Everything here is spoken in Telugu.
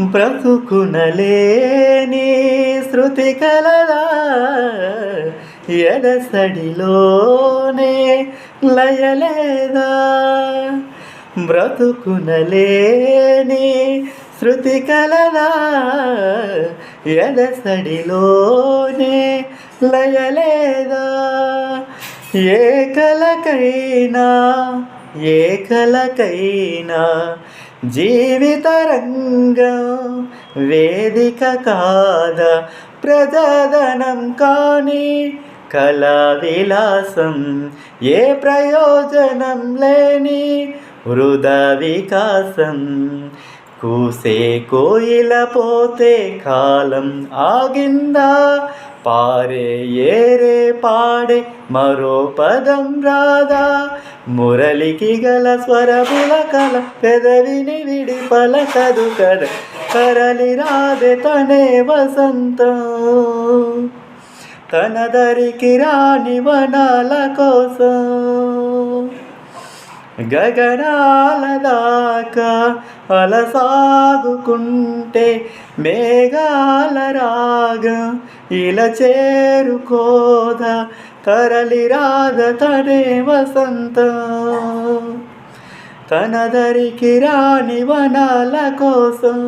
బ్రతుకునలేని శృతి కలలా ఎడసడిలోనే లయలేదా? బ్రతుకునలేని శృతి కలలా ఎడసడిలోనే లయలేదా? ఏ కలకైనా ఏ కలకైనా జీవిత రంగం వేదిక కాద ప్రజాదనం కానీ కళా విలాసం ఏ ప్రయోజనం లేని వృధా వికాసం. కూసే కోయిల పోతే కాలం ఆగిందా? పారే ఏరే పాడే మరో పదం రాదా? మురళికి గల స్వరముల కల పెదవిని విడి పలకదు కడ తరలి రాదే తనే వసంతం. తన దరికి రాని వనాల కోసం గగనాల దాకా అలసాగుకుంటే మేఘాల రాగం ఇలా చేరుకోదా తరలి రాద తనే వసంతం. తన దరికి రాని వనాల కోసం.